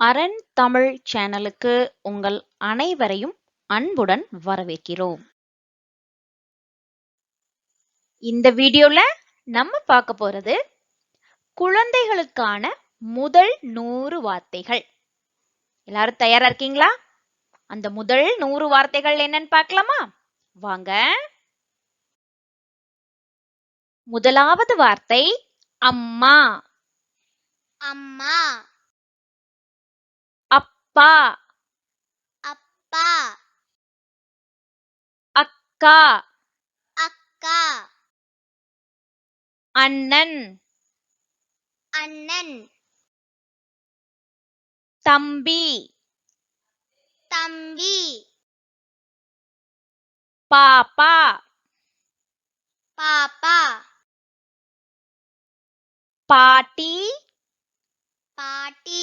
அரண் தமிழ் சேனலுக்கு உங்கள் அனைவரையும் அன்புடன் வரவேற்கிறோம். இந்த வீடியோல நம்ம பார்க்க போறது குழந்தைகளுக்கான முதல் நூறு வார்த்தைகள். எல்லாரும் தயாரா இருக்கீங்களா? அந்த முதல் நூறு வார்த்தைகள் என்னன்னு பார்க்கலாமா? வாங்க. முதலாவது வார்த்தை அம்மா அம்மா அப்பா. அப்பா. அக்கா. அக்கா. அண்ணன். அண்ணன். தம்பி. தம்பி. பாப்பா. பாப்பா. பாட்டி. பாட்டி.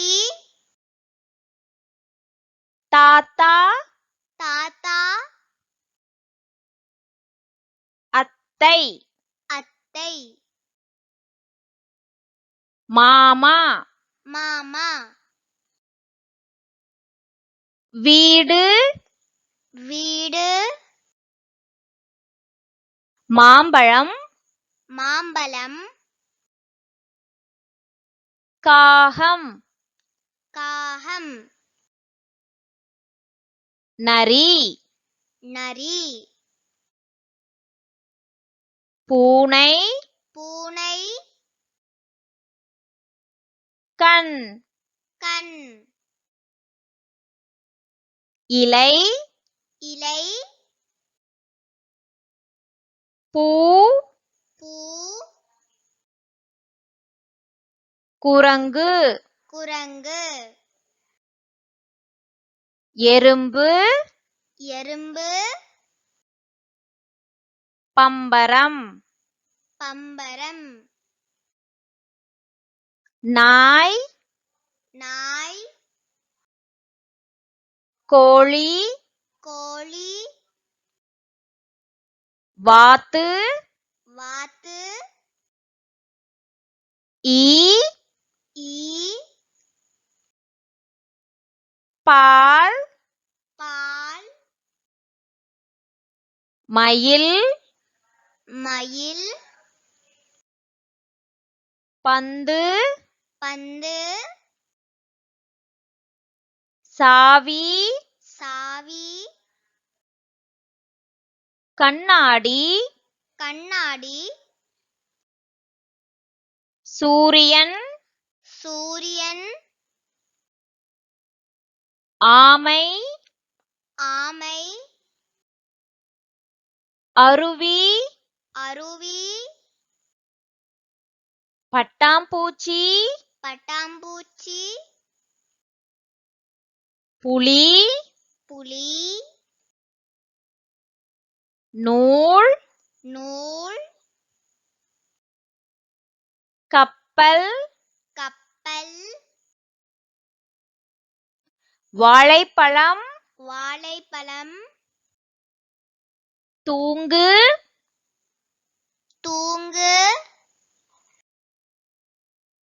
தாத்தா தாத்தா அத்தை அத்தை மாமா மாமா வீடு வீடு மாம்பழம் மாம்பழம் காகம் காகம் நரி. நரி. பூனை. பூனை. கண். கண். இலை. இலை. பூ. பூ. குரங்கு. குரங்கு. எறும்பு எறும்பு பம்பரம் பம்பரம் நாய் நாய் கோழி கோழி வாத்து வாத்து ஈ ஈ பால் பால் மயில் மயில் பந்து பந்து சாவி சாவி கண்ணாடி கண்ணாடி சூரியன் சூரியன் ஆமை ஆமை அருவி அருவி பட்டாம்பூச்சி பட்டாம்பூச்சி புலி புலி நூல் நூல் கப்பல் கப்பல் வாழைப்பழம் வாழைப்பழம் தூங்கு. தூங்கு.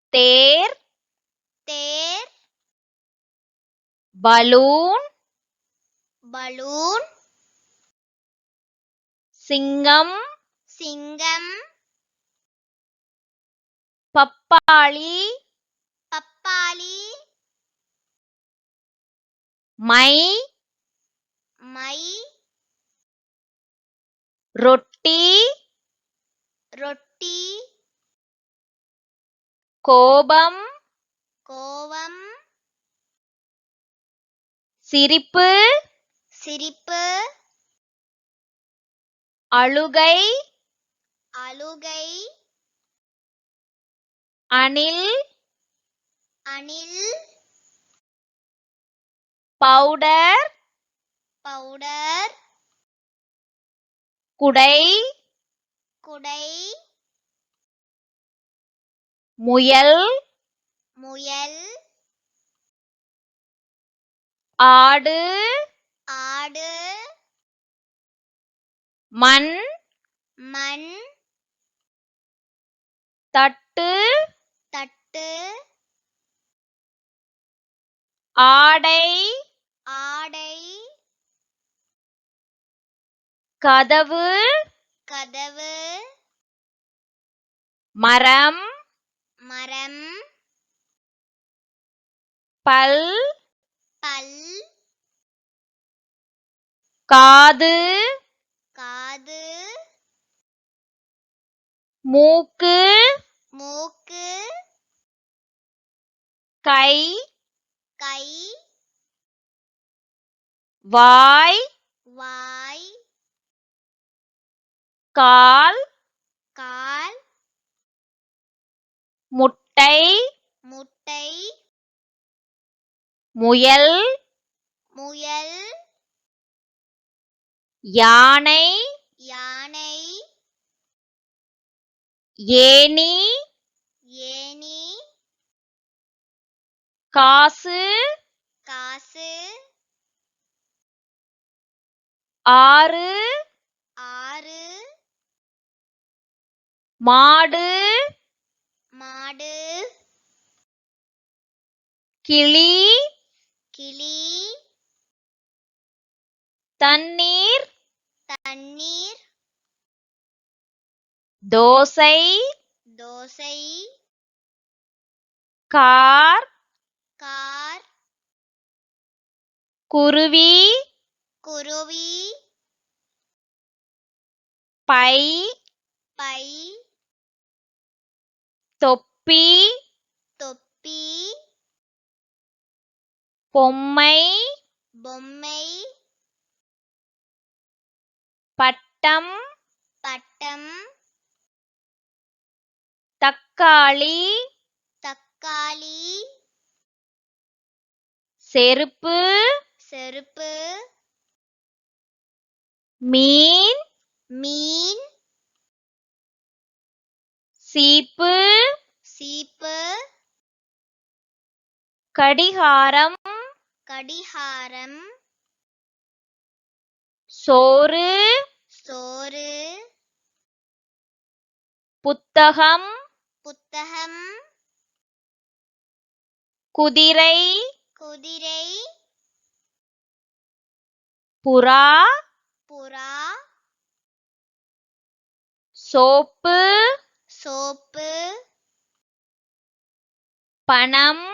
தேர். தேர். பலூன். பலூன். சிங்கம். சிங்கம். பப்பாளி. பப்பாளி. மை. மை. ரொட்டி ரொட்டி கோபம் கோவம் சிரிப்பு சிரிப்பு அழுகை அழுகை அணில் அணில் பவுடர் பவுடர் குடை குடை முயல் முயல் ஆடு ஆடு மண் மண் தட்டு தட்டு ஆடை ஆடை கதவு. கதவு. மரம். மரம். பல். பல். காது. காது. மூக்கு. மூக்கு. கை. கை. வாய். வாய். கால் கால் முட்டை முட்டை முயல் முயல் யானை யானை ஏணி ஏணி காசு காசு ஆறு மாடு மாடு கிளி கிளி தண்ணீர் தண்ணீர் தோசை தோசை கார் கார் குருவி குருவி பை பை தொப்பி தொப்பி பொம்மை பொம்மை பட்டம் பட்டம் தக்காளி தக்காளி செருப்பு செருப்பு மீன் மீன் சீப்பு சீப்பு கடிகாரம் கடிகாரம் சோறு சோறு புத்தகம் புத்தகம் குதிரை குதிரை புறா புறா சோப்பு சோப்பு பணம்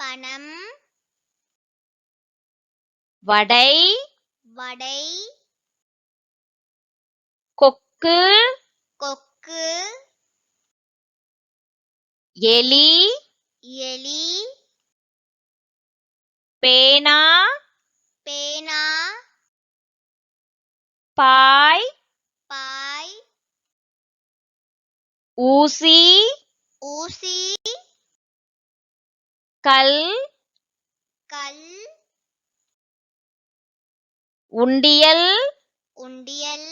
பணம் வடை வடை கொக்கு கொக்கு எலி எலி பேனா பேனா பாய் பாய் ஊசி ஊசி கல் கல் உண்டியல் உண்டியல்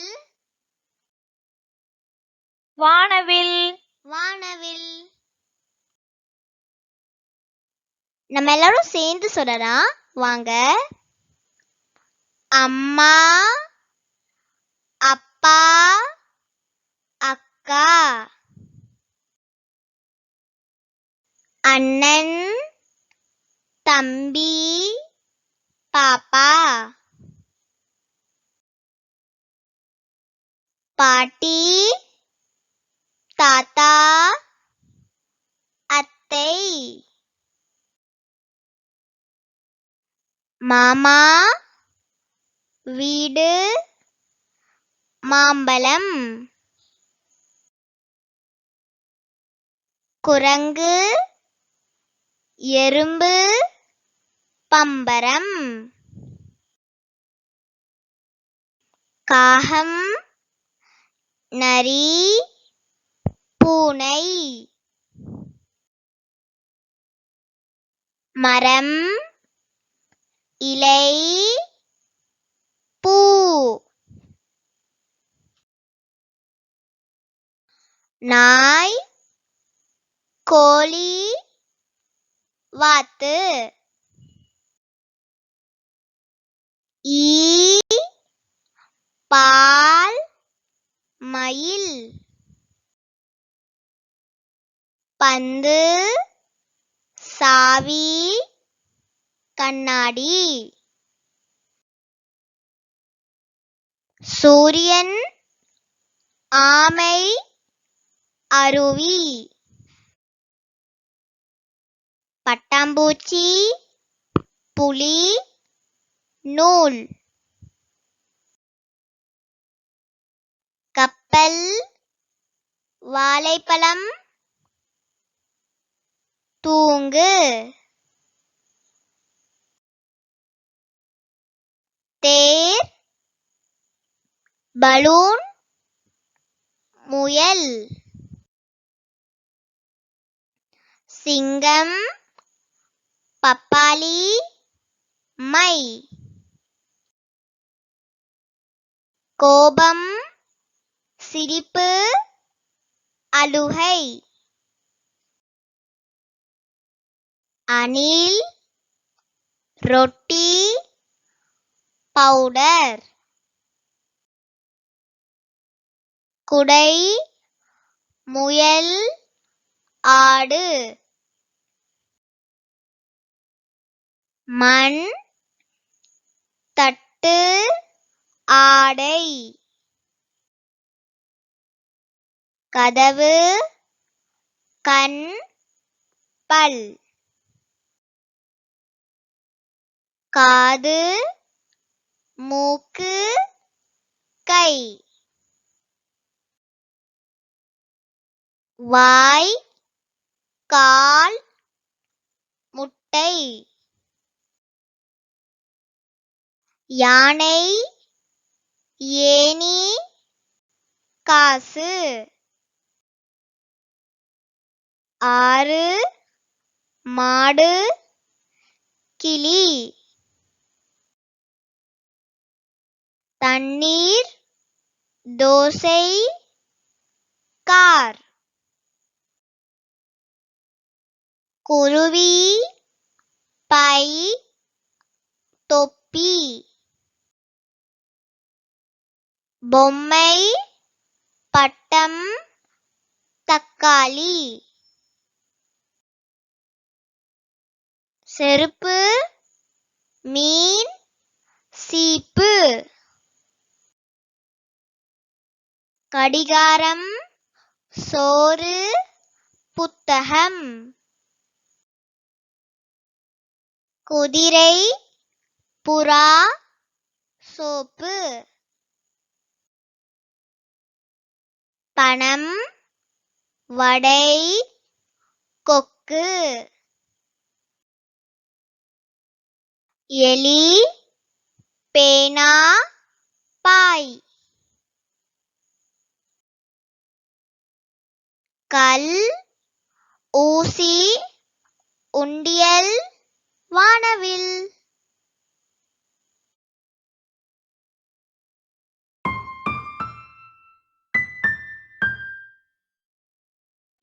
வானவில் வானவில் நம்ம எல்லாரும் சேர்ந்து சொல்லலாம் வாங்க. அம்மா அப்பா அக்கா அண்ணன் தம்பி பாப்பா பாட்டி தாத்தா அத்தை மாமா வீடு மாம்பழம் குரங்கு எறும்பு பம்பரம். காகம் நரி பூனை. மரம் இலை பூ. நாய் கோழி வாத்து. ஈ பால் மயில். பந்து சாவி கண்ணாடி. சூரியன் ஆமை அருவி. பட்டாம்பூச்சி புலி. நூல். கப்பல் வாழைப்பழம் தூங்கு. தேர் பலூன் முயல். சிங்கம் பப்பாளி மை. கோபம் சிரிப்பு அழுகை. அணில் ரொட்டி பவுடர். குடை முயல் ஆடு. மண் தட்டு ஆடை. கதவு கண் பல். காது மூக்கு கை. வாய் கால் முட்டை. யானை ஏணி காசு. ஆறு மாடு கிளி. தண்ணீர் தோசை கார். குருவி பை தொப்பி. பொம்மை பட்டம் தக்காளி. செருப்பு மீன் சீப்பு. கடிகாரம் சோறு புத்தகம். குதிரை புறா சோப்பு. பணம் வடை கொக்கு. எலி பேனா பாய். கல் ஊசி உண்டியல் வான